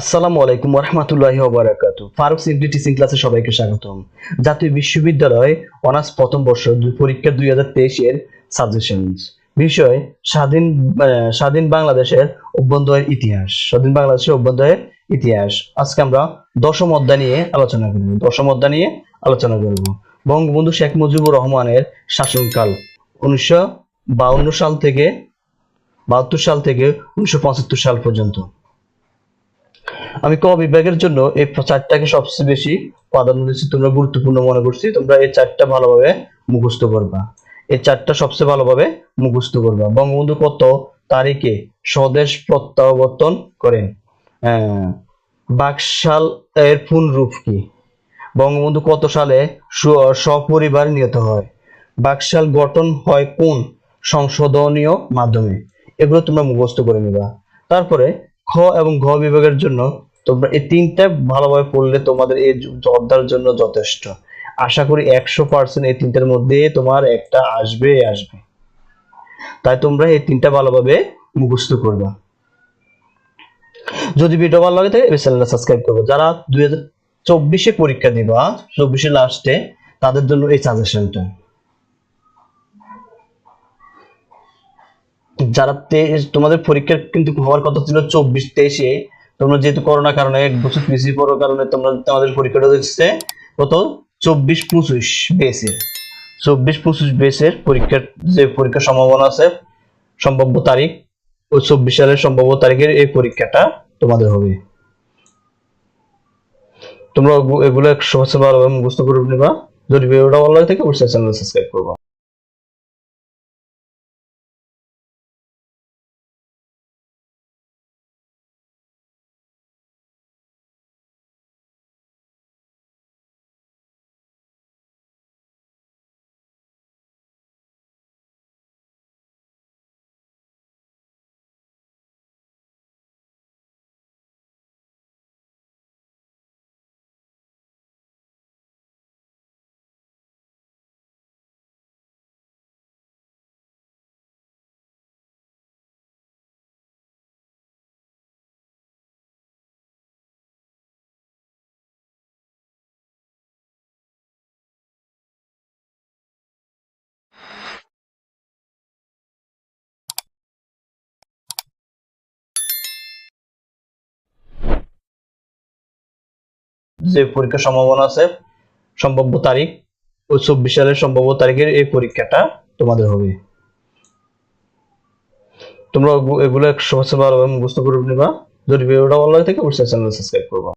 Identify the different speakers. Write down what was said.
Speaker 1: আসসালামু আলাইকুম রহমতুল্লাহি ওবারাকাতু ফারুক সিম্পলি টিচিং ক্লাসে সবাইকে স্বাগতম। জাতীয় বিশ্ববিদ্যালয় অনার্স প্রথম বর্ষ পরীক্ষা দুই হাজার তেইশের সাজেশনস বিষয়, স্বাধীন স্বাধীন বাংলাদেশের অভ্যন্তরের ইতিহাস। স্বাধীন বাংলাদেশের অভ্যন্তরের ইতিহাস। আজকে আমরা দশম অধ্যায় নিয়ে আলোচনা করব। দশম অধ্যায় নিয়ে আলোচনা করব। বঙ্গবন্ধু শেখ মুজিবুর রহমানের শাসনকাল উনিশশো সাল থেকে, বাহাত্তর সাল থেকে উনিশশো পঁচাত্তর সাল পর্যন্ত। আমি ক বিভাগের জন্য এই চারটাকে সবচেয়ে বেশি প্রাধান্য দিচ্ছি। তোমরা গুরুত্বপূর্ণ মনে করছি, তোমরা এই চারটা ভালোভাবে মুখস্থ করবা। এই চারটা সবচেয়ে ভালোভাবে মুখস্থ করবা। বঙ্গবন্ধু কত তারিখে স্বদেশ প্রত্যাবর্তন করেন? বাকশাল এর রূপ কি? বঙ্গবন্ধু কত সালে সপরিবার নিহত হয়? বাকশাল গঠন হয় কোন সংশোধনীয় মাধ্যমে? এগুলো তোমরা মুখস্থ করে নিবা। তারপরে খ এবং ঘ বিভাগের জন্য তোমরা এই তিনটা ভালোভাবে পড়লে তোমাদের এই অধ্যায়ের জন্য যথেষ্ট। আশা করি একশো পার্সেন্ট এই তিনটার মধ্যে তোমার একটা আসবে আসবে। তাই তোমরা এই তিনটা ভালোভাবে মুখস্থ করবা। যদি ভিডিও ভালো লাগে থাকে চ্যানেলটা সাবস্ক্রাইব করব। যারা দুই হাজার চব্বিশে পরীক্ষা দিবা, চব্বিশে লাস্টে তাদের জন্য এই সাজেশনটা যারা তোমাদের পরীক্ষা কিন্তু হওয়ার কথা ছিল চব্বিশ তেইশে। তোমরা যেহেতু করোনা কারণে এক বছর পিছিয়ে পড়ার কারণে তোমরা তোমাদের পরীক্ষাটা হচ্ছে কত? চব্বিশ পঁচিশ বেসে চব্বিশ পঁচিশ বেসের পরীক্ষার যে পরীক্ষার সম্ভাবনা আছে, সম্ভাব্য তারিখ ওই চব্বিশ সালের সম্ভাব্য তারিখের এই পরীক্ষাটা তোমাদের হবে। তোমরা এগুলো সহজে ভালোভাবে মুখস্থ করে নিবা। যদি ভিডিওটা ভালো লাগে থাকে, অবশ্যই চ্যানেল সাবস্ক্রাইব করবা। যে পরীক্ষার সম্ভাবনা আছে, সম্ভাব্য তারিখ ওই চব্বিশ সালের সম্ভাব্য তারিখের এই পরীক্ষাটা তোমাদের হবে। তোমরা এগুলো সহজে ভালোভাবে মুখস্থ করে নিবা। যদি ভিডিওটা ভালো লাগে থাকে, অবশ্যই চ্যানেল সাবস্ক্রাইব করবা।